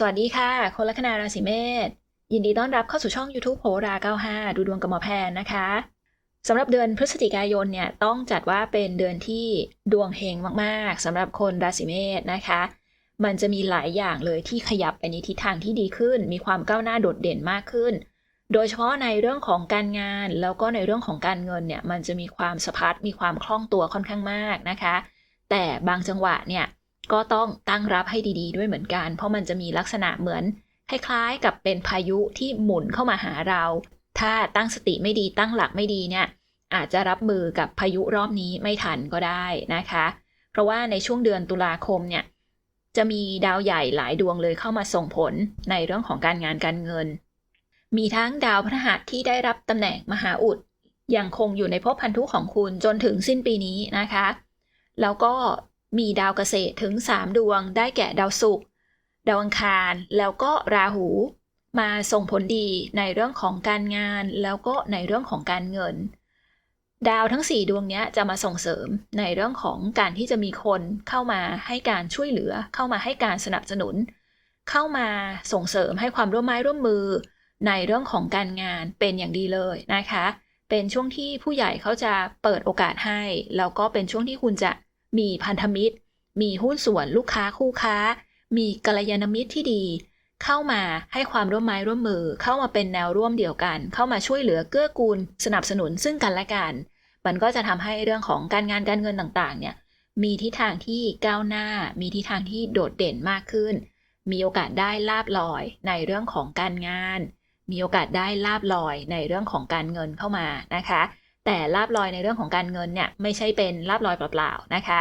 สวัสดีค่ะ คนลัคนาราศีเมษยินดีต้อนรับเข้าสู่ช่อง YouTube โหรา 95 ดูดวงกับหมอแพนนะคะสำหรับเดือนพฤศจิกายนเนี่ยต้องจัดว่าเป็นเดือนที่ดวงเฮงมากๆสำหรับคนราศีเมษนะคะ มันจะมีหลายอย่างเลยที่ขยับไปในทิศทางที่ดีขึ้น มีความก้าวหน้าโดดเด่นมากขึ้น โดยเฉพาะในเรื่องของการงาน แล้วก็ในเรื่องของการเงินเนี่ยมันจะมีความสะพัดมีความคล่องตัวค่อนข้างมากนะคะ แต่บางจังหวะเนี่ย ก็ต้องตั้งรับให้ดีๆ ด้วยเหมือนกัน เพราะมันจะมีลักษณะเหมือน คล้ายๆ กับเป็นพายุที่หมุนเข้ามาหาเรา ถ้าตั้งสติไม่ดีตั้งหลักไม่ดีเนี่ยอาจจะรับมือกับพายุรอบนี้ไม่ทันก็ได้นะคะ เพราะว่าในช่วงเดือนตุลาคมเนี่ยจะมีดาวใหญ่หลายดวงเลยเข้ามาส่งผลในเรื่องของการงานการเงิน มีทั้งดาวพฤหัสที่ได้รับตำแหน่งมหาอุดยังคงอยู่ในภพพันธุของคุณจนถึงสิ้นปีนี้นะคะ แล้วก็ มีดาวเกษตรถึง 3 ดวงได้แก่ดาวศุกร์ดาวอังคารแล้วก็ราหู มาส่งผลดีในเรื่องของการงานแล้วก็ในเรื่องของการเงิน ดาวทั้ง 4 ดวงนี้จะมาส่งเสริมในเรื่องของการที่จะมีคนเข้ามาให้การช่วยเหลือ เข้ามาให้การสนับสนุน เข้ามาส่งเสริมให้ความร่วมไม้ร่วมมือ ในเรื่องของการงานเป็นอย่างดีเลยนะคะ เป็นช่วงที่ผู้ใหญ่เขาจะเปิดโอกาสให้แล้วก็เป็นช่วงที่คุณจะ มีพันธมิตร มีหุ้นส่วนลูกค้าคู่ค้า มีกัลยาณมิตรที่ดี เข้ามาให้ความร่วมไม้ร่วมมือ เข้ามาเป็นแนวร่วมเดียวกัน เข้ามาช่วยเหลือเกื้อกูล สนับสนุนซึ่งกันและกัน มันก็จะทำให้เรื่องของการงานการเงินต่างๆ เนี่ย มีทิศทางที่ก้าวหน้า มีทิศทางที่โดดเด่นมากขึ้น มีโอกาสได้ลาบลอยในเรื่องของการงาน มีโอกาสได้ลาบลอยในเรื่องของการเงินเข้ามานะคะ แต่ลาบลอยในเรื่องของการเงินเนี่ยไม่ใช่เป็นลาบลอยเปล่าๆนะคะ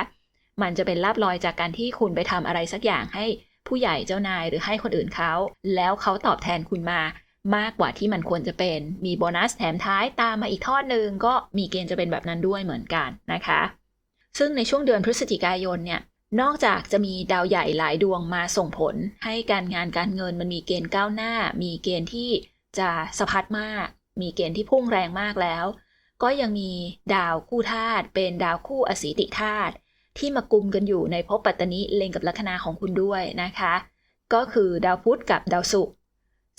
มันจะเป็นลาบลอยจากการที่คุณไปทำอะไรสักอย่างให้ผู้ใหญ่เจ้านายหรือให้คนอื่นเขา แล้วเขาตอบแทนคุณมามากกว่าที่มันควรจะเป็น มีโบนัสแถมท้ายตามมาอีกทอดหนึ่งก็มีเกณฑ์จะเป็นแบบนั้นด้วยเหมือนกันนะคะ ซึ่งในช่วงเดือนพฤศจิกายนเนี่ยนอกจากจะมีดาวใหญ่หลายดวงมาส่งผล ให้การงานการเงินมันมีเกณฑ์ก้าวหน้า มีเกณฑ์ที่จะสะพัดมาก มีเกณฑ์ที่พุ่งแรงมากแล้ว ก็ยังมีดาวคู่ธาตุเป็นดาวคู่อสีติธาตุที่มากุมกันอยู่ในภพปัตตนิเลงกับลัคนาของคุณด้วยนะคะ ก็คือดาวพุธกับดาวศุกร์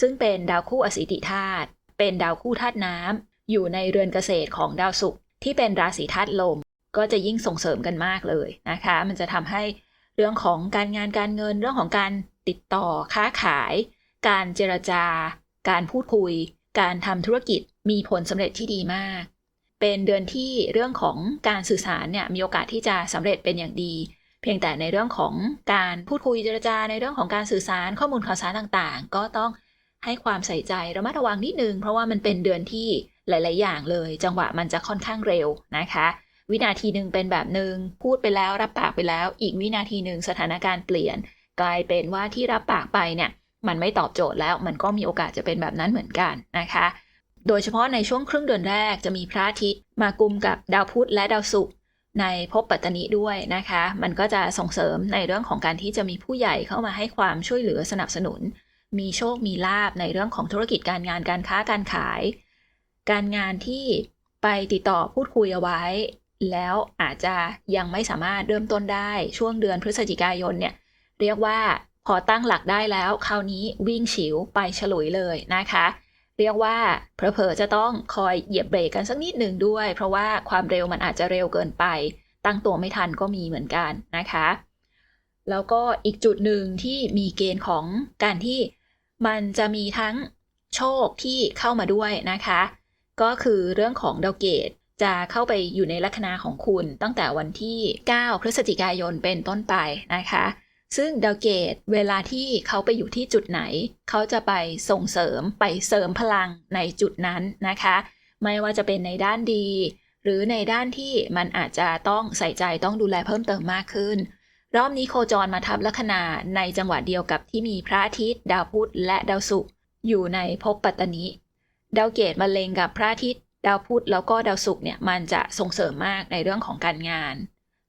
ซึ่งเป็นดาวคู่อสีติธาตุเป็นดาวคู่ธาตุน้ำอยู่ในเรือนเกษตรของดาวศุกร์ที่เป็นราศีธาตุลม ก็จะยิ่งส่งเสริมกันมากเลยนะคะ มันจะทำให้เรื่องของการงานการเงินเรื่องของการติดต่อค้าขาย การเจรจาการพูดคุย การทำธุรกิจมีผลสำเร็จที่ดีมาก เป็นเดือนที่เรื่องของการสื่อสารเนี่ยมีโอกาสที่จะสำเร็จเป็นอย่างดี เพียงแต่ในเรื่องของการพูดคุยเจรจาในเรื่องของการสื่อสารข้อมูลข่าวสารต่างๆ ก็ต้องให้ความใส่ใจระมัดระวังนิดนึง เพราะว่ามันเป็นเดือนที่หลาย ๆ อย่างเลย จังหวะมันจะค่อนข้างเร็วนะคะ วินาทีหนึ่งเป็นแบบหนึ่งพูดไปแล้วรับปากไปแล้ว อีกวินาทีหนึ่งสถานการณ์เปลี่ยน กลายเป็นว่าที่รับปากไปเนี่ยมันไม่ตอบโจทย์แล้วมันก็มีโอกาสจะเป็นแบบนั้นเหมือนกันนะคะ โดยเฉพาะในช่วงครึ่งเดือนแรกจะมีพระอาทิตย์มากุมกับดาวพุธและดาวศุกร์ในภพปัตตนิด้วยนะคะ มันก็จะส่งเสริมในเรื่องของการที่จะมีผู้ใหญ่เข้ามาให้ความช่วยเหลือสนับสนุน มีโชคมีลาบในเรื่องของธุรกิจการงานการค้าการขาย การงานที่ไปติดต่อพูดคุยเอาไว้ แล้วอาจจะยังไม่สามารถเริ่มต้นได้ช่วงเดือนพฤศจิกายนเนี่ยเรียกว่าพอตั้งหลักได้แล้ว คราวนี้วิ่งฉิวไปฉลุยเลยนะคะ เรียกว่าเพอเพอจะต้องคอยเหยียบเบรกกันสักนิดหนึ่งด้วย เพราะว่าความเร็วมันอาจจะเร็วเกินไป ตั้งตัวไม่ทันก็มีเหมือนกันนะคะ แล้วก็อีกจุดหนึ่งที่มีเกณฑ์ของการที่มันจะมีทั้งโชคที่เข้ามาด้วยนะคะ ก็คือเรื่องของดาวเกตจะเข้าไปอยู่ในลัคนาของคุณตั้งแต่วันที่ 9 พฤศจิกายนเป็นต้นไปนะคะ ซึ่งดาวเกตเวลาที่เขาไปอยู่ที่จุดไหน เขาจะไปส่งเสริมไปเสริมพลังในจุดนั้นนะคะ ไม่ว่าจะเป็นในด้านดี หรือในด้านที่มันอาจจะต้องใส่ใจต้องดูแลเพิ่มเติมมากขึ้น รอบนี้โคจรมาทับลัคนาในจังหวะเดียวกับที่มีพระอาทิตย์ ดาวพุธและดาวศุกร์อยู่ในภพปัตตนิดาวเกตมาเลงกับพระอาทิตย์ ดาวพุธแล้วก็ดาวศุกร์เนี่ยมันจะส่งเสริมมากในเรื่องของการงาน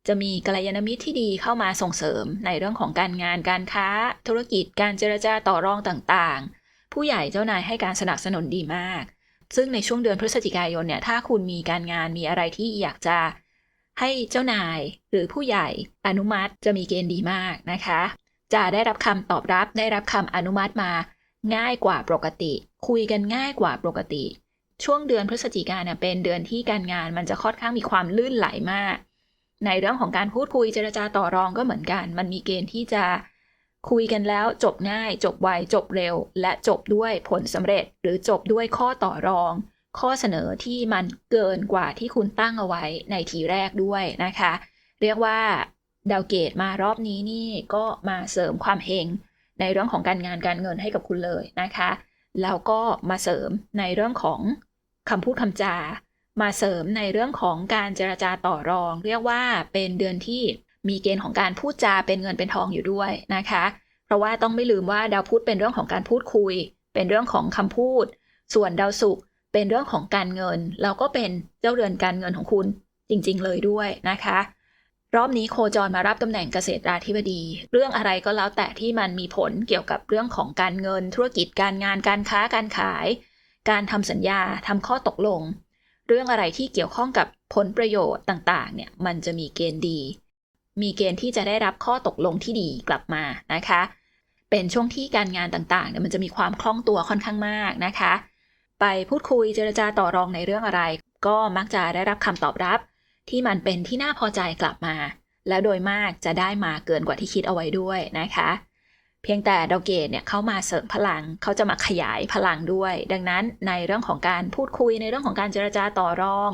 จะมีกัลยาณมิตรที่ดีเข้ามาส่งเสริมในเรื่องของการงานการค้า ธุรกิจการเจรจาต่อรองต่างๆ ผู้ใหญ่เจ้านายให้การสนับสนุนดีมาก ซึ่งในช่วงเดือนพฤศจิกายนเนี่ยถ้าคุณมีการงานมีอะไรที่อยากจะให้เจ้านายหรือผู้ใหญ่อนุมัติจะมีเกณฑ์ดีมากนะคะ จะได้รับคำตอบรับได้รับคำอนุมัติมา ง่ายกว่าปกติ คุยกันง่ายกว่าปกติ ช่วงเดือนพฤศจิกายนเนี่ยเป็นเดือนที่การงานมันจะค่อนข้างมีความลื่นไหลมาก ในเรื่องของการพูดคุยเจรจาต่อรองก็เหมือนกัน มันมีเกณฑ์ที่จะคุยกันแล้วจบง่าย จบไว จบเร็ว และจบด้วยผลสำเร็จ หรือจบด้วยข้อต่อรอง ข้อเสนอที่มันเกินกว่าที่คุณตั้งเอาไว้ในทีแรกด้วยนะคะ เรียกว่าดาวเกตมารอบนี้นี่ก็มาเสริมความเฮงในเรื่องของการงานการเงินให้กับคุณเลยนะคะ แล้วก็มาเสริมในเรื่องของคำพูดคำจา มาเสริมในเรื่องของการเจรจาต่อรอง เรียกว่าเป็นเดือนที่มีเกณฑ์ของการพูดจาเป็นเงินเป็นทองอยู่ด้วยนะคะ เพราะว่าต้องไม่ลืมว่าดาวพุธเป็นเรื่องของการพูดคุย เป็นเรื่องของคำพูด ส่วนดาวศุกร์เป็นเรื่องของการเงิน แล้วก็เป็นเจ้าเรือนการเงินของคุณจริงๆเลยด้วยนะคะ รอบนี้โคจรมารับตำแหน่งเกษตราธิบดี เรื่องอะไรก็แล้วแต่ที่มันมีผลเกี่ยวกับเรื่องของการเงิน ธุรกิจการงานการค้าการขาย การทำสัญญาทำข้อตกลง เรื่องอะไรที่เกี่ยวข้องกับผลประโยชน์ต่างๆ เนี่ยมันจะมีเกณฑ์ดี มีเกณฑ์ที่จะได้รับข้อตกลงที่ดีกลับมานะคะ เป็นช่วงที่การงานต่างๆเนี่ยมันจะมีความคล่องตัวค่อนข้างมากนะคะ ไปพูดคุยเจรจาต่อรองในเรื่องอะไร ก็มักจะได้รับคำตอบรับ ที่มันเป็นที่น่าพอใจกลับมา แล้วโดยมากจะได้มาเกินกว่าที่คิดเอาไว้ด้วยนะคะ เพียงแต่ดาวเกตเนี่ยเข้ามาเสริมพลังเขาจะมาขยายพลังด้วย ดังนั้นในเรื่องของการพูดคุยในเรื่องของการเจรจาต่อรอง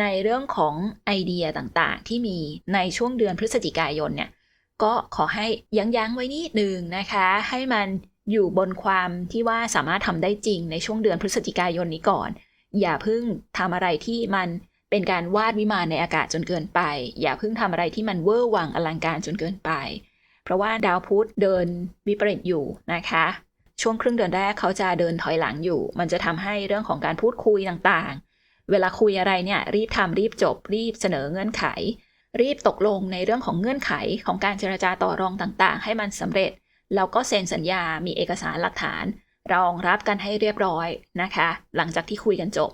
ในเรื่องของไอเดียต่างๆ ที่มีในช่วงเดือนพฤศจิกายนเนี่ยก็ขอให้ยั้งยั้งไว้นิดนึงนะคะ ให้มันอยู่บนความที่ว่าสามารถทำได้จริงในช่วงเดือนพฤศจิกายนนี้ก่อน อย่าเพิ่งทำอะไรที่มันเป็นการวาดวิมานในอากาศจนเกินไป อย่าเพิ่งทำอะไรที่มันเวอร์วังอลังการจนเกินไป เพราะว่าดาวพุธเดินวิปริตอยู่นะคะ ช่วงครึ่งเดือนแรกเขาจะเดินถอยหลังอยู่ มันจะทำให้เรื่องของการพูดคุยต่างๆ เวลาคุยอะไรเนี่ยรีบทำรีบจบ รีบเสนอเงื่อนไข รีบตกลงในเรื่องของเงื่อนไขของการเจรจาต่อรองต่างๆ ให้มันสำเร็จแล้วก็เซ็นสัญญา มีเอกสารหลักฐาน รองรับกันให้เรียบร้อยนะคะ หลังจากที่คุยกันจบ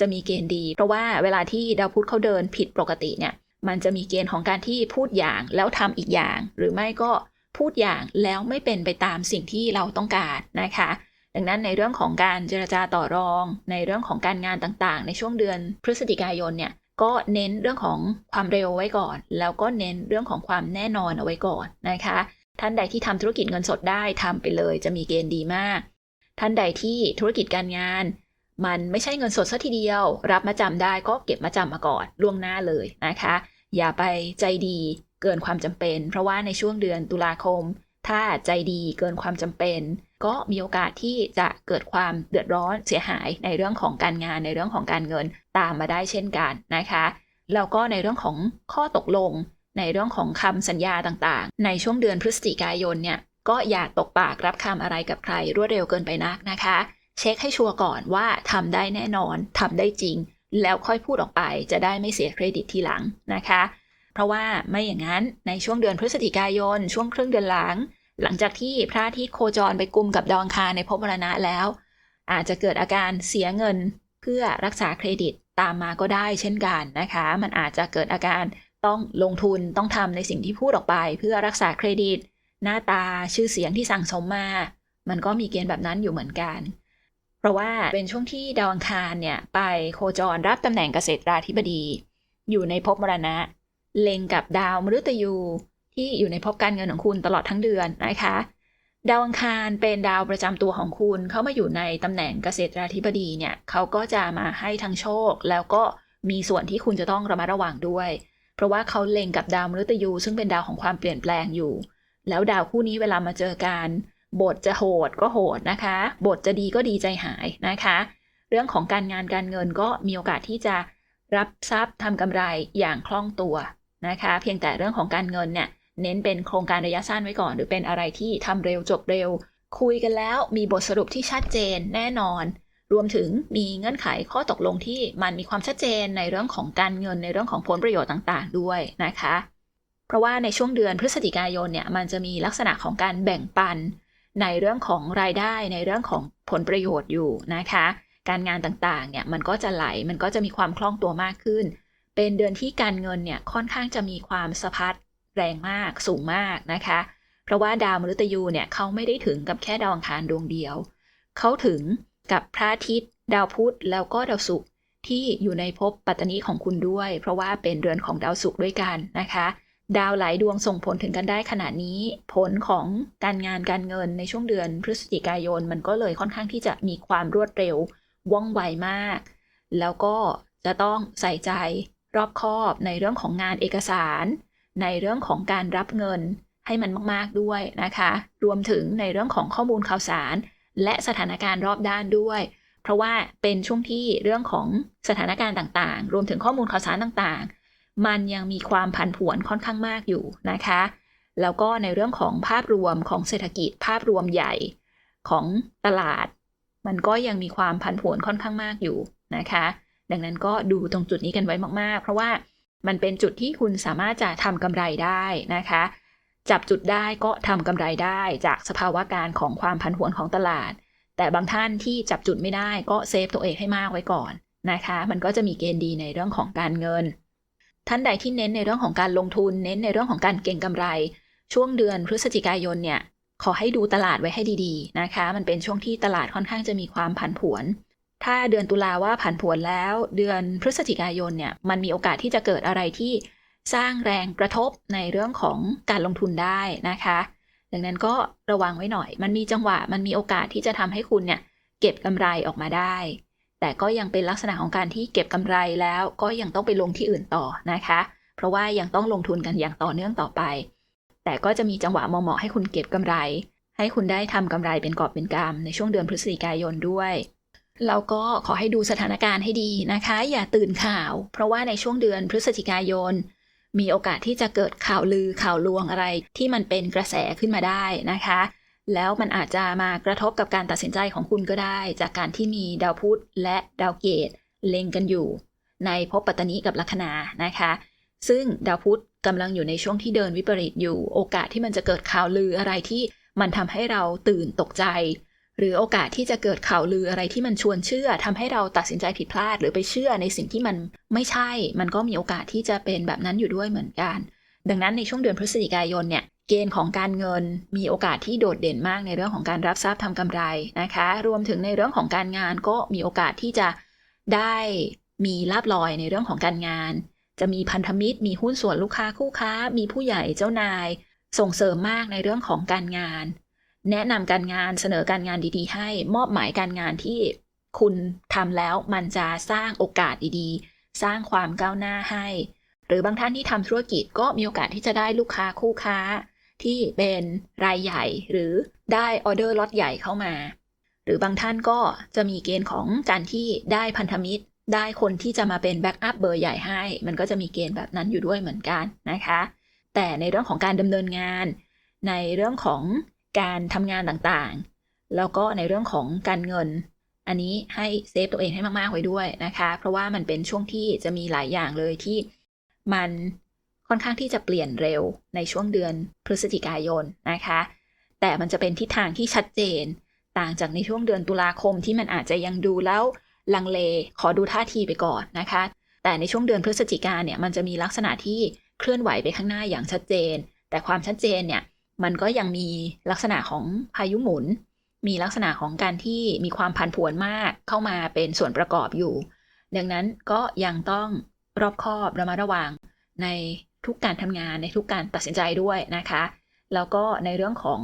จะมีเกณฑ์ดี เพราะว่าเวลาที่ดาวพุธเขาเดินผิดปกติเนี่ย มันจะมีเกณฑ์ของการที่พูดอย่างแล้วทำอีกอย่าง หรือไม่ก็พูดอย่างแล้วไม่เป็นไปตามสิ่งที่เราต้องการนะคะ ดังนั้นในเรื่องของการเจรจาต่อรอง ในเรื่องของการงานต่างๆ ในช่วงเดือนพฤศจิกายนเนี่ยก็เน้นเรื่องของความเร็วไว้ก่อน แล้วก็เน้นเรื่องของความแน่นอนเอาไว้ก่อนนะคะ ท่านใดที่ทำธุรกิจเงินสดได้ทำไปเลย จะมีเกณฑ์ดีมาก ท่านใดที่ธุรกิจการงาน มันไม่ใช่เงินสดซะทีเดียว รับมาจำได้ก็เก็บมาจำมาก่อนล่วงหน้าเลยนะคะ อย่าไปใจดีเกินความจำเป็น เพราะว่าในช่วงเดือนตุลาคม ถ้าใจดีเกินความจำเป็น ก็มีโอกาสที่จะเกิดความเดือดร้อนเสียหายในเรื่องของการงานในเรื่องของการเงินตามมาได้เช่นกันนะคะแล้วก็ในเรื่องของข้อตกลง ในเรื่องของคำสัญญาต่างๆ ในช่วงเดือนพฤศจิกายนเนี่ยก็อย่าตกปากรับคำอะไรกับใครรวดเร็วเกินไปนักนะคะ เช็คให้ชัวร์ก่อนว่าทำได้แน่นอนทำได้จริง แล้วค่อยพูดออกไปจะได้ไม่เสียเครดิตทีหลังนะคะ เพราะว่าไม่อย่างนั้นในช่วงเดือนพฤศจิกายน ช่วงครึ่งเดือนหลัง หลังจากที่พระอาทิตย์โคจรไปกุมกับดองคาในภพมรณะแล้ว อาจจะเกิดอาการเสียเงินเพื่อรักษาเครดิตตามมาก็ได้เช่นกันนะคะ มันอาจจะเกิดอาการต้องลงทุนต้องทำในสิ่งที่พูดออกไป เพื่อรักษาเครดิต หน้าตาชื่อเสียงที่สั่งสมมา มันก็มีเกณฑ์แบบนั้นอยู่เหมือนกัน ราะว่าเป็นช่วงที่ดาวอังคารเนี่ยไปโคจรรับตำแหน่งเกษตราธิบดี อยู่ในภพมรณะ เล็งกับดาวมฤตยูที่อยู่ในภพการเงินของคุณตลอดทั้งเดือนนะคะ ดาวอังคารเป็นดาวประจำตัวของคุณ เขามาอยู่ในตำแหน่งเกษตราธิบดีเนี่ยเขาก็จะมาให้ทั้งโชค แล้วก็มีส่วนที่คุณจะต้องระมัดระวังด้วย เพราะว่าเขาเล็งกับดาวมฤตยู ซึ่งเป็นดาวของความเปลี่ยนแปลงอยู่ แล้วดาวคู่นี้เวลามาเจอกัน บทจะโหดก็โหดนะคะ บทจะดีก็ดีใจหายนะคะ เรื่องของการงานการเงินก็มีโอกาสที่จะรับทรัพย์ทำกำไรอย่างคล่องตัวนะคะ เพียงแต่เรื่องของการเงินเนี่ยเน้นเป็นโครงการระยะสั้นไว้ก่อน หรือเป็นอะไรที่ทำเร็วจบเร็ว คุยกันแล้วมีบทสรุปที่ชัดเจนแน่นอน รวมถึงมีเงื่อนไขข้อตกลงที่มันมีความชัดเจนในเรื่องของการเงินในเรื่องของผลประโยชน์ต่างๆ ด้วยนะคะ เพราะว่าในช่วงเดือนพฤศจิกายนเนี่ยมันจะมีลักษณะของการแบ่งปัน ในเรื่องของรายได้ในเรื่องของผลประโยชน์อยู่นะคะ การงานต่างๆเนี่ยมันก็จะไหลมันก็จะมีความคล่องตัวมากขึ้น เป็นเดือนที่การเงินเนี่ยค่อนข้างจะมีความสะพัดแรงมากสูงมากนะคะ เพราะว่าดาวมฤตยูเนี่ยเขาไม่ได้ถึงกับแค่ดาวอังคารดวงเดียว เขาถึงกับพระอาทิตย์ ดาวพุธแล้วก็ดาวศุกร์ที่อยู่ในภพปัตตนีของคุณด้วย เพราะว่าเป็นเรือนของดาวศุกร์ด้วยกันนะคะ ดาวหลายดวงส่งผลถึงกันได้ขนาดนี้ ผลของการงานการเงินในช่วงเดือนพฤศจิกายนมันก็เลยค่อนข้างที่จะมีความรวดเร็วว่องไวมาก แล้วก็จะต้องใส่ใจรอบคอบในเรื่องของงานเอกสาร ในเรื่องของการรับเงินให้มันมาก ๆ ด้วยนะคะ รวมถึงในเรื่องของข้อมูลข่าวสาร และสถานการณ์รอบด้านด้วย เพราะว่าเป็นช่วงที่เรื่องของสถานการณ์ต่างๆ รวมถึงข้อมูลข่าวสารต่างๆ มันยังมีความผันผวนค่อนข้างมากอยู่นะคะ แล้วก็ในเรื่องของภาพรวมของเศรษฐกิจภาพรวมใหญ่ของตลาด มันก็ยังมีความผันผวนค่อนข้างมากอยู่นะคะ ดังนั้นก็ดูตรงจุดนี้กันไว้มากๆ เพราะว่ามันเป็นจุดที่คุณสามารถจะทำกำไรได้นะคะ จับจุดได้ก็ทำกำไรได้จากสภาวะการของความผันผวนของตลาด แต่บางท่านที่จับจุดไม่ได้ก็เซฟตัวเองให้มากไว้ก่อนนะคะ มันก็จะมีเกณฑ์ดีในเรื่องของการเงิน ท่านใดที่เน้นในเรื่องของการลงทุน เน้นในเรื่องของการเก็งกำไร ช่วงเดือนพฤศจิกายนเนี่ยขอให้ดูตลาดไว้ให้ดีๆนะคะ มันเป็นช่วงที่ตลาดค่อนข้างจะมีความผันผวน ถ้าเดือนตุลาว่าผันผวนแล้ว เดือนพฤศจิกายนเนี่ยมันมีโอกาสที่จะเกิดอะไรที่สร้างแรงกระทบในเรื่องของการลงทุนได้นะคะ ดังนั้นก็ระวังไว้หน่อย มันมีจังหวะ มันมีโอกาสที่จะทำให้คุณเนี่ยเก็บกำไรออกมาได้ แต่ก็ยังเป็นลักษณะของการที่เก็บกำไรแล้วก็ยังต้องไปลงที่อื่นต่อนะคะ เพราะว่ายังต้องลงทุนกันอย่างต่อเนื่องต่อไป แต่ก็จะมีจังหวะเหมาะๆให้คุณเก็บกำไร ให้คุณได้ทำกำไรเป็นกอบเป็นกำในช่วงเดือนพฤศจิกายนด้วยแล้วก็ขอให้ดูสถานการณ์ให้ดีนะคะ อย่าตื่นข่าว เพราะว่าในช่วงเดือนพฤศจิกายน มีโอกาสที่จะเกิดข่าวลือข่าวลวงอะไรที่มันเป็นกระแสขึ้นมาได้นะคะ แล้วมันอาจจะมากระทบกับการตัดสินใจของคุณก็ได้ จากการที่มีดาวพุธและดาวเกตเล็งกันอยู่ ในภพปัตตนีกับลัคนานะคะ ซึ่งดาวพุธกำลังอยู่ในช่วงที่เดินวิปริตอยู่ โอกาสที่มันจะเกิดข่าวลืออะไรที่มันทำให้เราตื่นตกใจ หรือโอกาสที่จะเกิดข่าวลืออะไรที่มันชวนเชื่อทำให้เราตัดสินใจผิดพลาด หรือไปเชื่อในสิ่งที่มันไม่ใช่ มันก็มีโอกาสที่จะเป็นแบบนั้นอยู่ด้วยเหมือนกัน ดังนั้นในช่วงเดือนพฤศจิกายนเนี่ย เกณฑ์ของการเงินมีโอกาสที่โดดเด่นมากในเรื่องของการรับทรัพย์ทำกำไรนะคะ รวมถึงในเรื่องของการงานก็มีโอกาสที่จะได้มีลาบลอยในเรื่องของการงาน จะมีพันธมิตร มีหุ้นส่วนลูกค้าคู่ค้า มีผู้ใหญ่เจ้านาย ส่งเสริมมากในเรื่องของการงาน แนะนำการงานเสนอการงานดีๆ ให้มอบหมายการงานที่คุณทำแล้วมันจะสร้างโอกาสดีๆ สร้างความก้าวหน้าให้ หรือบางท่านที่ทำธุรกิจก็มีโอกาสที่จะได้ลูกค้าคู่ค้า ที่เป็นรายใหญ่หรือได้ออเดอร์ล็อตใหญ่เข้ามา หรือบางท่านก็จะมีเกณฑ์ของการที่ได้พันธมิตร ได้คนที่จะมาเป็นแบ็กอัพเบอร์ใหญ่ให้ มันก็จะมีเกณฑ์แบบนั้นอยู่ด้วยเหมือนกันนะคะ แต่ในเรื่องของการดำเนินงาน ในเรื่องของการทำงานต่างๆ แล้วก็ในเรื่องของการเงิน อันนี้ให้เซฟตัวเองให้มากๆไว้ด้วยนะคะ เพราะว่ามันเป็นช่วงที่จะมีหลายอย่างเลยที่มัน ค่อนข้างที่จะเปลี่ยนเร็วในช่วงเดือนพฤศจิกายนนะคะ แต่มันจะเป็นทิศทางที่ชัดเจน ต่างจากในช่วงเดือนตุลาคมที่มันอาจจะยังดูแล้วลังเลขอดูท่าทีไปก่อนนะคะ แต่ในช่วงเดือนพฤศจิกาเนี่ยมันจะมีลักษณะที่เคลื่อนไหวไปข้างหน้าอย่างชัดเจน แต่ความชัดเจนเนี่ยมันก็ยังมีลักษณะของพายุหมุน มีลักษณะของการที่มีความผันผวนมากเข้ามาเป็นส่วนประกอบอยู่ ดังนั้นก็ยังต้องรอบคอบระมัดระวังใน ทุกการทำงานในทุกการตัดสินใจด้วยนะคะ แล้วก็ในเรื่องของ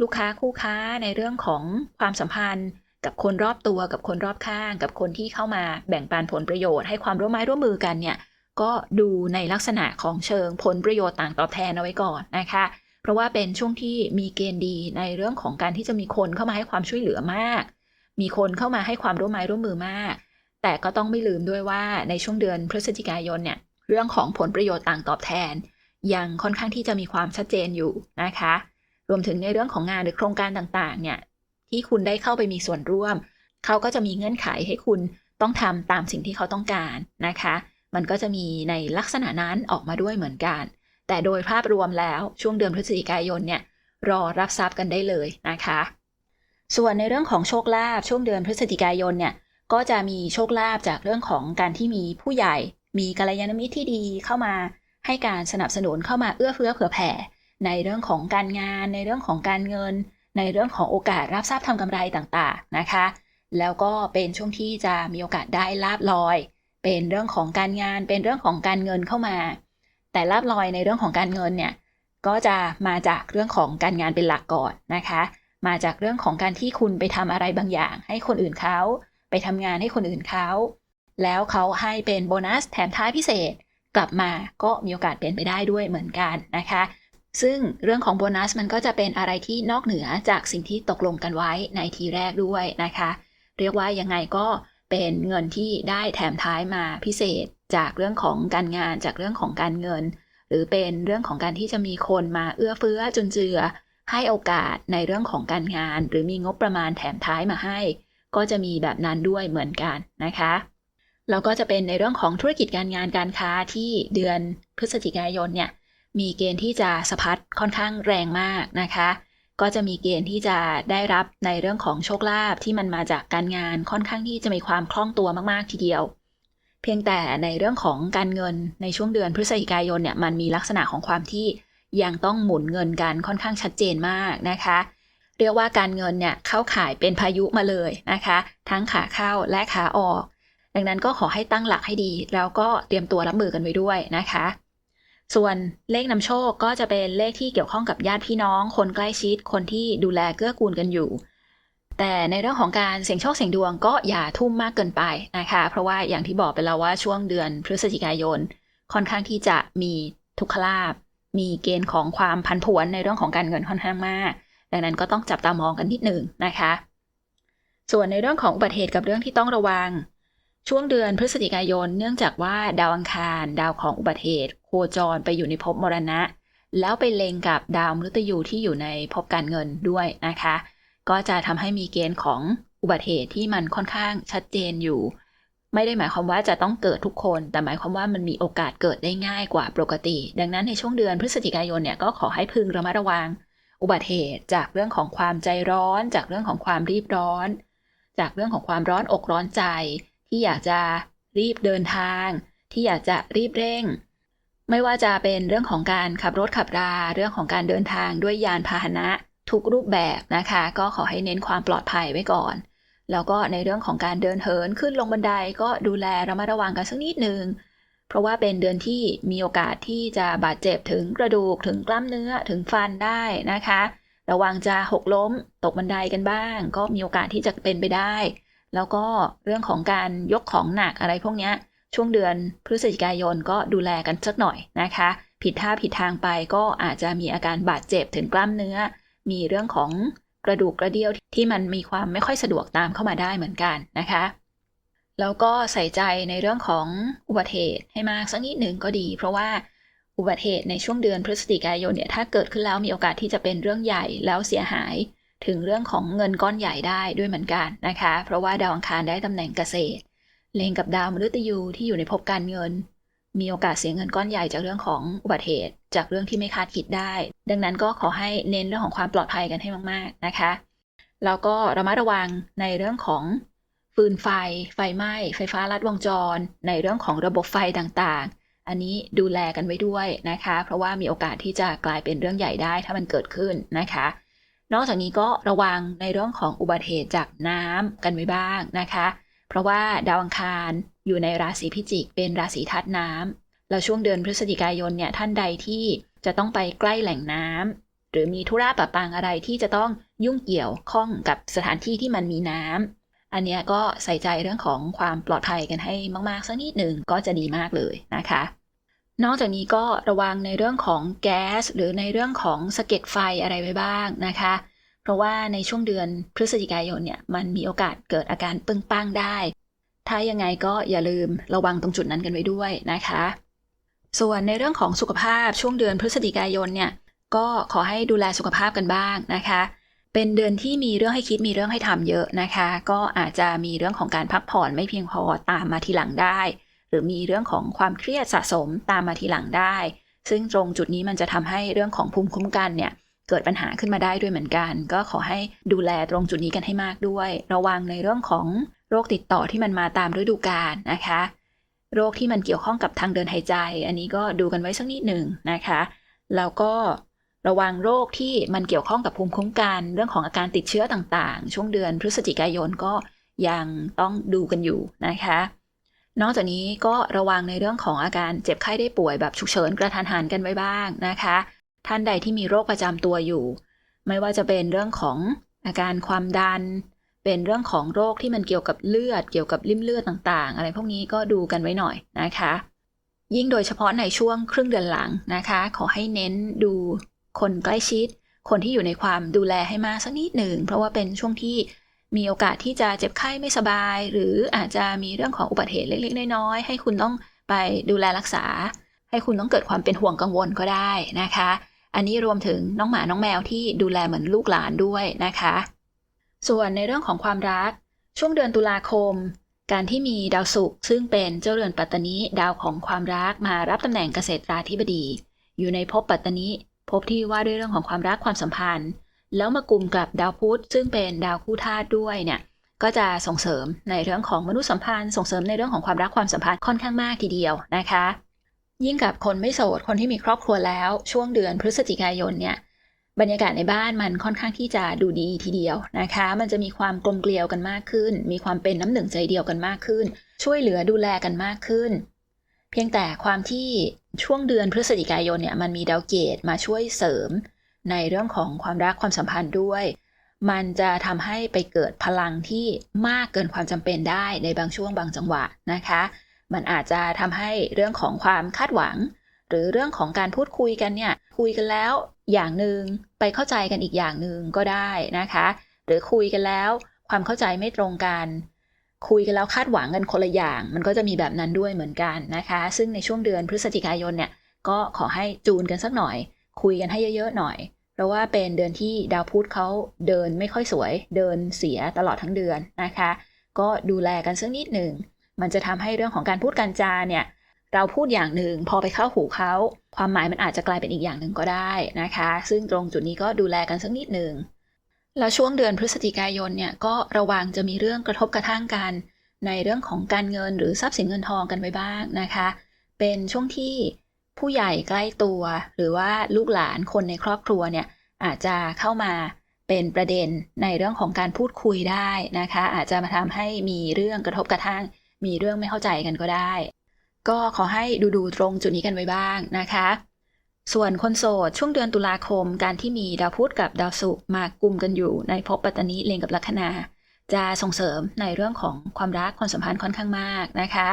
ลูกค้าคู่ค้าในเรื่องของความสัมพันธ์ กับคนรอบตัวกับคนรอบข้าง กับคนที่เข้ามาแบ่งปันผลประโยชน์ให้ความร่วมไม้ร่วมมือกันเนี่ยก็ดูในลักษณะของเชิงผลประโยชน์ต่างตอบแทนเอาไว้ก่อนนะคะ เพราะว่าเป็นช่วงที่มีเกณฑ์ดีในเรื่องของการที่จะมีคนเข้ามาให้ความช่วยเหลือมาก มีคนเข้ามาให้ความร่วมไม้ร่วมมือมาก แต่ก็ต้องไม่ลืมด้วยว่าในช่วงเดือนพฤศจิกายนเนี่ย เรื่องของผลประโยชน์ต่างตอบแทน ยังค่อนข้างที่จะมีความชัดเจนอยู่นะคะ รวมถึงในเรื่องของงานหรือโครงการต่างๆ เนี่ยที่คุณได้เข้าไปมีส่วนร่วม เขาก็จะมีเงื่อนไขให้คุณต้องทำตามสิ่งที่เขาต้องการนะคะ มันก็จะมีในลักษณะนั้นออกมาด้วยเหมือนกัน แต่โดยภาพรวมแล้วช่วงเดือนพฤศจิกายนเนี่ยรอรับทรัพย์กันได้เลยนะคะ ส่วนในเรื่องของโชคลาภช่วงเดือนพฤศจิกายนเนี่ยก็จะมีโชคลาภจากเรื่องของการที่มีผู้ใหญ่ มีกัลยาณมิตรที่ดีเข้ามาให้การสนับสนุนเข้ามาเอื้อเฟื้อเผื่อแผ่ ในเรื่องของการงาน ในเรื่องของการเงิน ในเรื่องของโอกาสรับทราบทำกำไรต่างๆนะคะ แล้วก็เป็นช่วงที่จะมีโอกาสได้ลาบลอย เป็นเรื่องของการงาน เป็นเรื่องของการเงินเข้ามา แต่ลาบลอยในเรื่องของการเงินเนี่ยก็จะมาจากเรื่องของการงานเป็นหลักก่อนนะคะ มาจากเรื่องของการที่คุณไปทำอะไรบางอย่าง ให้คนอื่นเขาไปทำงานให้คนอื่นเขา แล้วเขาให้เป็นโบนัสแถมท้ายพิเศษกลับมาก็มีโอกาสเป็นไปได้ด้วยเหมือนกันนะคะ ซึ่งเรื่องของโบนัสมันก็จะเป็นอะไรที่นอกเหนือจากสิ่งที่ตกลงกันไว้ในทีแรกด้วยนะคะ เรียกว่ายังไงก็เป็นเงินที่ได้แถมท้ายมาพิเศษจากเรื่องของการงานจากเรื่องของการเงิน หรือเป็นเรื่องของการที่จะมีคนมาเอื้อเฟื้อจุนเจือ ให้โอกาสในเรื่องของการงาน หรือมีงบประมาณแถมท้ายมาให้ ก็จะมีแบบนั้นด้วยเหมือนกันนะคะ แล้วก็จะเป็นในเรื่องของธุรกิจการงานการค้าที่เดือนพฤศจิกายนเนี่ยมีเกณฑ์ที่จะสะพัดค่อนข้างแรงมากนะคะ ก็จะมีเกณฑ์ที่จะได้รับในเรื่องของโชคลาภที่มันมาจากการงานค่อนข้างที่จะมีความคล่องตัวมากๆทีเดียว เพียงแต่ในเรื่องของการเงินในช่วงเดือนพฤศจิกายนเนี่ยมันมีลักษณะของความที่ยังต้องหมุนเงินกันค่อนข้างชัดเจนมากนะคะ เรียกว่าการเงินเนี่ยเข้าขายเป็นพายุมาเลยนะคะ ทั้งขาเข้าและขาออก ดังนั้นก็ขอให้ตั้งหลักให้ดี แล้วก็เตรียมตัวรับมือกันไว้ด้วยนะคะ ส่วนเลขนำโชคก็จะเป็นเลขที่เกี่ยวข้องกับญาติพี่น้อง คนใกล้ชิด คนที่ดูแลเกื้อกูลกันอยู่ แต่ในเรื่องของการเสี่ยงโชคเสี่ยงดวงก็อย่าทุ่มมากเกินไปนะคะ เพราะว่าอย่างที่บอกไปแล้วว่าช่วงเดือนพฤศจิกายน ค่อนข้างที่จะมีทุกขลาบมีเกณฑ์ของความพันผวนในเรื่องของการเงินค่อนข้างมาก ดังนั้นก็ต้องจับตามองกันนิดหนึ่งนะคะ ส่วนในเรื่องของอุบัติเหตุกับเรื่องที่ต้องระวัง ช่วงเดือนพฤศจิกายน เนื่องจากว่าดาวอังคาร ดาวของอุบัติเหตุ โคจรไปอยู่ในภพมรณะ แล้วไปเล็งกับดาวมฤตยูที่อยู่ในภพการเงินด้วยนะคะ ก็จะทำให้มีเกณฑ์ของอุบัติเหตุที่มันค่อนข้างชัดเจนอยู่ ไม่ได้หมายความว่าจะต้องเกิดทุกคน แต่หมายความว่ามันมีโอกาสเกิดได้ง่ายกว่าปกติ ดังนั้นในช่วงเดือนพฤศจิกายนเนี่ยก็ขอให้พึงระมัดระวัง อุบัติเหตุจากเรื่องของความใจร้อน จากเรื่องของความรีบร้อน จากเรื่องของความร้อนอกร้อนใจ ที่อยากจะรีบเดินทาง ที่อยากจะรีบเร่ง ไม่ว่าจะเป็นเรื่องของการขับรถขับรา เรื่องของการเดินทางด้วยยานพาหนะทุกรูปแบบนะคะ ก็ขอให้เน้นความปลอดภัยไว้ก่อน แล้วก็ในเรื่องของการเดินเหินขึ้นลงบันไดก็ดูแลระมัดระวังกันสักนิดหนึ่งเพราะว่าเป็นเดือนที่มีโอกาสที่จะบาดเจ็บถึงกระดูกถึงกล้ามเนื้อถึงฟันได้นะคะ ระวังจะหกล้มตกบันไดกันบ้าง ก็มีโอกาสที่จะเป็นไปได้ แล้วก็เรื่องของการยกของหนักอะไรพวกนี้ช่วงเดือนพฤศจิกายนก็ดูแลกันสักหน่อยนะคะ ผิดท่าผิดทางไปก็อาจจะมีอาการบาดเจ็บถึงกล้ามเนื้อ มีเรื่องของกระดูกกระเดี่ยวที่มันมีความไม่ค่อยสะดวกตามเข้ามาได้เหมือนกันนะคะ แล้วก็ใส่ใจในเรื่องของอุบัติเหตุให้มากสักนิดหนึ่งก็ดี เพราะว่าอุบัติเหตุในช่วงเดือนพฤศจิกายนเนี่ยถ้าเกิดขึ้นแล้วมีโอกาสที่จะเป็นเรื่องใหญ่แล้วเสียหาย ถึงเรื่องของเงินก้อนใหญ่ได้ด้วยเหมือนกันนะคะ เพราะว่าดาวอังคารได้ตำแหน่งเกษตร เลงกับดาวมฤตยูที่อยู่ในภพการเงิน มีโอกาสเสียเงินก้อนใหญ่จากเรื่องของอุบัติเหตุ จากเรื่องที่ไม่คาดคิดได้ ดังนั้นก็ขอให้เน้นเรื่องของความปลอดภัยกันให้มาก ๆนะคะ แล้วก็ระมัดระวังในเรื่องของฟืนไฟ ไฟไหม้ ไฟฟ้าลัดวงจร ในเรื่องของระบบไฟต่างๆ อันนี้ดูแลกันไว้ด้วยนะคะ เพราะว่ามีโอกาสที่จะกลายเป็นเรื่องใหญ่ได้ถ้ามันเกิดขึ้นนะคะ นอกจากนี้ก็ระวังในเรื่องของอุบัติเหตุจากน้ำกันไว้บ้างนะคะ เพราะว่าดาวอังคารอยู่ในราศีพิจิก เป็นราศีธาตุน้ำแล้วช่วงเดือนพฤศจิกายนเนี่ยท่านใดที่จะต้องไปใกล้แหล่งน้ำหรือมีธุระปะปังอะไรที่จะต้องยุ่งเกี่ยวข้องกับสถานที่ที่มันมีน้ำอันนี้ก็ใส่ใจเรื่องของความปลอดภัยกันให้มากๆสักนิดหนึ่งก็จะดีมากเลยนะคะ นอกจากนี้ก็ระวังในเรื่องของแก๊ส หรือในเรื่องของสะเก็ดไฟอะไรไว้บ้างนะคะ เพราะว่าในช่วงเดือนพฤศจิกายนเนี่ยมันมีโอกาสเกิดอาการปึ้งปังได้ ถ้ายังไงก็อย่าลืมระวังตรงจุดนั้นกันไว้ด้วยนะคะ ส่วนในเรื่องของสุขภาพช่วงเดือนพฤศจิกายนเนี่ยก็ขอให้ดูแลสุขภาพกันบ้างนะคะ เป็นเดือนที่มีเรื่องให้คิดมีเรื่องให้ทำเยอะนะคะ ก็อาจจะมีเรื่องของการพักผ่อนไม่เพียงพอตามมาทีหลังได้ หรือมีเรื่องของความเครียดสะสมตามมาทีหลังได้ ซึ่งตรงจุดนี้มันจะทำให้เรื่องของภูมิคุ้มกันเนี่ยเกิดปัญหาขึ้นมาได้ด้วยเหมือนกัน ก็ขอให้ดูแลตรงจุดนี้กันให้มากด้วย ระวังในเรื่องของโรคติดต่อที่มันมาตามฤดูกาลนะคะ โรคที่มันเกี่ยวข้องกับทางเดินหายใจ อันนี้ก็ดูกันไว้สักนิดหนึ่งนะคะ แล้วก็ระวังโรคที่มันเกี่ยวข้องกับภูมิคุ้มกัน เรื่องของอาการติดเชื้อต่างๆ ช่วงเดือนพฤศจิกายนก็ยังต้องดูกันอยู่นะคะ นอกจากนี้ก็ระวังในเรื่องของอาการเจ็บไข้ได้ป่วยแบบฉุกเฉินกระทันหันกันไว้บ้างนะคะ ท่านใดที่มีโรคประจำตัวอยู่ ไม่ว่าจะเป็นเรื่องของอาการความดัน เป็นเรื่องของโรคที่มันเกี่ยวกับเลือด เกี่ยวกับริ่มเลือดต่างๆ อะไรพวกนี้ก็ดูกันไว้หน่อยนะคะ ยิ่งโดยเฉพาะในช่วงครึ่งเดือนหลังนะคะ ขอให้เน้นดูคนใกล้ชิด คนที่อยู่ในความดูแลให้มากสักนิดหนึ่งเพราะว่าเป็นช่วงที่ มีโอกาสที่จะเจ็บไข้ไม่สบาย หรืออาจจะมีเรื่องของอุบัติเหตุเล็กๆ น้อยๆให้คุณต้องไปดูแลรักษา ให้คุณต้องเกิดความเป็นห่วงกังวลก็ได้นะคะ อันนี้รวมถึงน้องหมาน้องแมวที่ดูแลเหมือนลูกหลานด้วยนะคะ ส่วนในเรื่องของความรัก ช่วงเดือนตุลาคม การที่มีดาวศุกร์ซึ่งเป็นเจ้าเรือนปัตตานีดาวของความรักมารับตำแหน่งเกษตราธิบดี อยู่ในภพปัตตานีภพที่ว่าด้วยเรื่องของความรักความสัมพันธ์ แล้วมากลุ่มกับดาวพุธซึ่งเป็นดาวคู่ธาตุด้วยเนี่ยก็จะส่งเสริมในเรื่องของมนุษยสัมพันธ์ ส่งเสริมในเรื่องของความรักความสัมพันธ์ค่อนข้างมากทีเดียวนะคะ ยิ่งกับคนไม่โสดคนที่มีครอบครัวแล้วช่วงเดือนพฤศจิกายนเนี่ยบรรยากาศในบ้านมันค่อนข้างที่จะดูดีทีเดียวนะคะ มันจะมีความกลมเกลียวกันมากขึ้น มีความเป็นน้ำหนึ่งใจเดียวกันมากขึ้น ช่วยเหลือดูแลกันมากขึ้น เพียงแต่ความที่ช่วงเดือนพฤศจิกายนเนี่ยมันมีดาวเกตมาช่วยเสริม ในเรื่องของความรักความสัมพันธ์ด้วย มันจะทำให้ไปเกิดพลังที่มากเกินความจำเป็นได้ในบางช่วงบางจังหวะนะคะ มันอาจจะทำให้เรื่องของความคาดหวัง หรือเรื่องของการพูดคุยกันเนี่ยคุยกันแล้วอย่างหนึ่งไปเข้าใจกันอีกอย่างหนึ่งก็ได้นะคะ หรือคุยกันแล้วความเข้าใจไม่ตรงกัน คุยกันแล้วคาดหวังกันคนละอย่าง มันก็จะมีแบบนั้นด้วยเหมือนกันนะคะ ซึ่งในช่วงเดือนพฤศจิกายนเนี่ยก็ขอให้จูนกันสักหน่อย คุยกันให้เยอะๆหน่อย เพราะว่าเป็นเดือนที่ดาวพุธเขาเดินไม่ค่อยสวย เดินเสียตลอดทั้งเดือนนะคะ ก็ดูแลกันสักนิดหนึ่ง มันจะทำให้เรื่องของการพูดการจาเนี่ยเราพูดอย่างหนึ่งพอไปเข้าหูเขา ความหมายมันอาจจะกลายเป็นอีกอย่างหนึ่งก็ได้นะคะ ซึ่งตรงจุดนี้ก็ดูแลกันสักนิดหนึ่งแล้วช่วงเดือนพฤศจิกายนเนี่ยก็ระวังจะมีเรื่องกระทบกระทั่งกันในเรื่องของการเงินหรือทรัพย์สินเงินทองกันไปบ้างนะคะ เป็นช่วงที่ ผู้ใหญ่ใกล้ตัว หรือว่าลูกหลานคนในครอบครัวเนี่ยอาจจะเข้ามาเป็นประเด็นในเรื่องของการพูดคุยได้นะคะ อาจจะมาทำให้มีเรื่องกระทบกระทั่ง มีเรื่องไม่เข้าใจกันก็ได้ ก็ขอให้ดูดูตรงจุดนี้กันไว้บ้างนะคะ ส่วนคนโสดช่วงเดือนตุลาคม การที่มีดาวพุธกับดาวศุกร์มากลุ่มกันอยู่ในภพปัตตานีเลงกับลัคนาจะส่งเสริมในเรื่องของความรักความสัมพันธ์ค่อนข้างมากนะคะ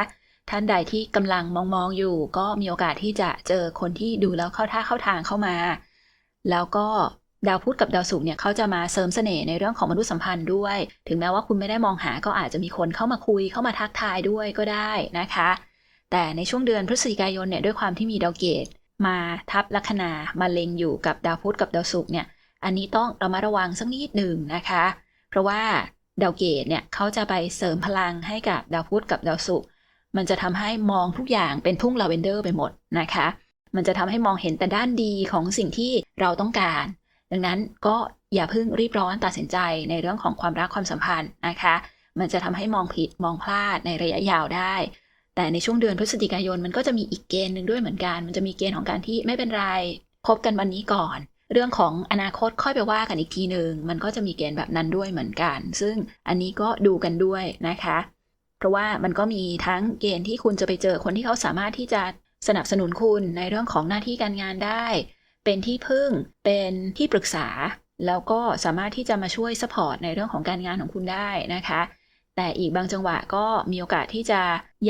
ท่านใดที่กำลังมองมองอยู่ ก็มีโอกาสที่จะเจอคนที่ดูแล้วเข้าท่าเข้าทางเข้ามา แล้วก็ดาวพุธกับดาวศุกร์เนี่ยเขาจะมาเสริมเสน่ห์ในเรื่องของมนุษยสัมพันธ์ด้วย ถึงแม้ว่าคุณไม่ได้มองหาก็อาจจะมีคนเข้ามาคุยเข้ามาทักทายด้วยก็ได้นะคะ แต่ในช่วงเดือนพฤศจิกายนเนี่ยด้วยความที่มีดาวเกต มาทับลัคนามาเล็งอยู่กับดาวพุธกับดาวศุกร์เนี่ยอันนี้ต้องเรามาระวังสักนิดหนึ่งนะคะ เพราะว่าดาวเกตเนี่ยเขาจะไปเสริมพลังให้กับดาวพุธกับดาวศุกร์ มันจะทำให้มองทุกอย่างเป็นทุ่งลาเวนเดอร์ไปหมดนะคะ มันจะทำให้มองเห็นแต่ด้านดีของสิ่งที่เราต้องการ ดังนั้นก็อย่าเพิ่งรีบร้อนตัดสินใจในเรื่องของความรักความสัมพันธ์นะคะ มันจะทำให้มองผิดมองพลาดในระยะยาวได้ แต่ในช่วงเดือนพฤศจิกายนมันก็จะมีอีกเกณฑ์หนึ่งด้วยเหมือนกัน มันจะมีเกณฑ์ของการที่ไม่เป็นไรพบกันวันนี้ก่อน เรื่องของอนาคตค่อยไปว่ากันอีกทีหนึ่งมันก็จะมีเกณฑ์แบบนั้นด้วยเหมือนกัน ซึ่งอันนี้ก็ดูกันด้วยนะคะ ราะว่ามันก็มีทั้งเกณฑ์ที่คุณจะไปเจอคนที่เขาสามารถที่จะสนับสนุนคุณในเรื่องของหน้าที่การงานได้ เป็นที่พึ่ง เป็นที่ปรึกษา แล้วก็สามารถที่จะมาช่วยสปอร์ตในเรื่องของการงานของคุณได้นะคะ แต่อีกบางจังหวะก็มีโอกาสที่จะ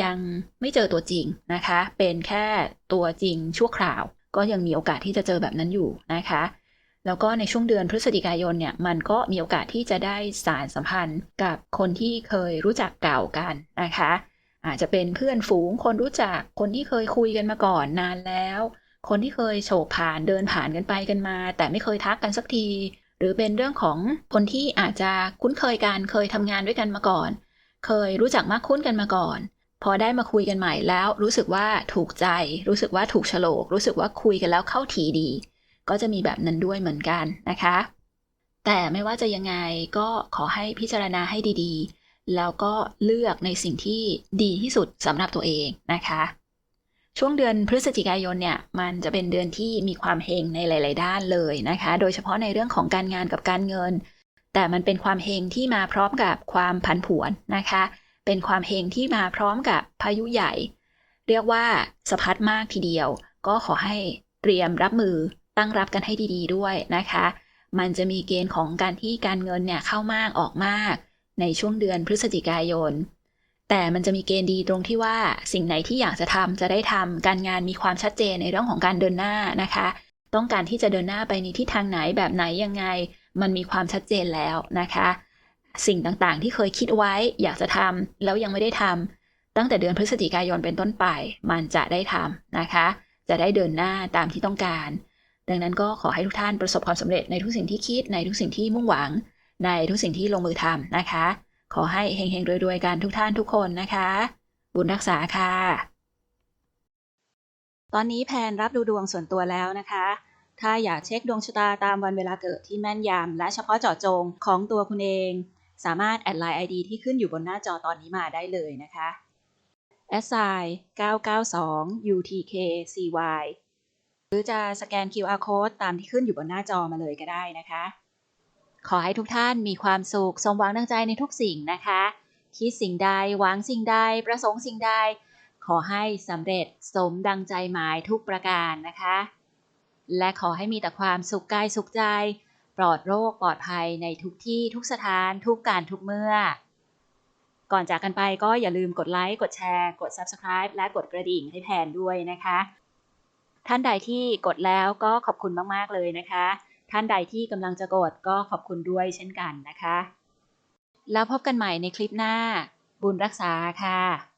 ยังไม่เจอตัวจริงนะคะ เป็นแค่ตัวจริงชั่วคราว ก็ยังมีโอกาสที่จะเจอแบบนั้นอยู่นะคะ แล้วก็ในช่วงเดือนพฤศจิกายนเนี่ยมันก็มีโอกาสที่จะได้สารสัมพันธ์กับคนที่เคยรู้จักเก่ากันนะคะ อาจจะเป็นเพื่อนฝูงคนรู้จักคนที่เคยคุยกันมาก่อนนานแล้ว คนที่เคยโฉบผ่านเดินผ่านกันไปกันมา แต่ไม่เคยทักกันสักที หรือเป็นเรื่องของคนที่อาจจะคุ้นเคยกันเคยทำงานด้วยกันมาก่อน เคยรู้จักมากคุ้นกันมาก่อนพอได้มาคุยกันใหม่แล้วรู้สึกว่าถูกใจ รู้สึกว่าถูกฉลก รู้สึกว่าคุยกันแล้วเข้าทีดี ก็จะมีแบบนั้นด้วยเหมือนกันนะคะ แต่ไม่ว่าจะยังไงก็ขอให้พิจารณาให้ดีๆ แล้วก็เลือกในสิ่งที่ดีที่สุดสำหรับตัวเองนะคะ ช่วงเดือนพฤศจิกายนเนี่ยมันจะเป็นเดือนที่มีความเฮงในหลาย ๆ ด้านเลยนะคะ โดยเฉพาะในเรื่องของการงานกับการเงิน แต่มันเป็นความเฮงที่มาพร้อมกับความผันผวนนะคะ เป็นความเฮงที่มาพร้อมกับพายุใหญ่ เรียกว่าสะพัดมากทีเดียว ก็ขอให้เตรียมรับมือ ตั้งรับกันให้ดีๆด้วยนะคะ มันจะมีเกณฑ์ของการที่การเงินเนี่ยเข้ามากออกมากในช่วงเดือนพฤศจิกายน แต่มันจะมีเกณฑ์ดีตรงที่ว่าสิ่งไหนที่อยากจะทำจะได้ทำการงานมีความชัดเจนในเรื่องของการเดินหน้านะคะ ต้องการที่จะเดินหน้าไปในทิศทางไหนแบบไหนยังไง มันมีความชัดเจนแล้วนะคะ สิ่งต่างๆที่เคยคิดไว้อยากจะทำแล้วยังไม่ได้ทำตั้งแต่เดือนพฤศจิกายนเป็นต้นไป มันจะได้ทำนะคะ จะได้เดินหน้าตามที่ต้องการ ดังนั้นก็ขอให้ทุกท่านประสบความสำเร็จในทุกสิ่งที่คิดในทุกสิ่งที่มุ่งหวัง ในทุกสิ่งที่ลงมือทำนะคะ ขอให้เฮงๆรวยๆกันทุกท่านทุกคนนะคะ บุญรักษาค่ะ ตอนนี้แพนรับดูดวงส่วนตัวแล้วนะคะ ถ้าอยากเช็คดวงชะตาตามวันเวลาเกิดที่แม่นยำและเฉพาะเจาะจงของตัวคุณเอง สามารถแอดไลน์ ID ที่ขึ้นอยู่บนหน้าจอตอนนี้มาได้เลยนะคะ s i 992 UTKCY หรือจะสแกน QR code ตามที่ขึ้นอยู่บนหน้าจอมาเลยก็ได้นะคะ ขอให้ทุกท่านมีความสุขสมหวังดังใจในทุกสิ่งนะคะ คิดสิ่งใดหวังสิ่งใด ประสงค์สิ่งใด ขอให้สำเร็จสมดังใจหมายทุกประการนะคะ และขอให้มีแต่ความสุขกายสุขใจ ปลอดโรคปลอดภัยในทุกที่ทุกสถานทุกการทุกเมื่อ ก่อนจากกันไปก็อย่าลืมกดไลค์กดแชร์ กด Subscribe และกดกระดิ่งให้แพนด้วยนะคะ ท่านใดที่กดแล้วก็ขอบคุณมากๆเลยนะคะ ท่านใดที่กำลังจะกดก็ขอบคุณด้วยเช่นกันนะคะ แล้วพบกันใหม่ในคลิปหน้า บุญรักษาค่ะ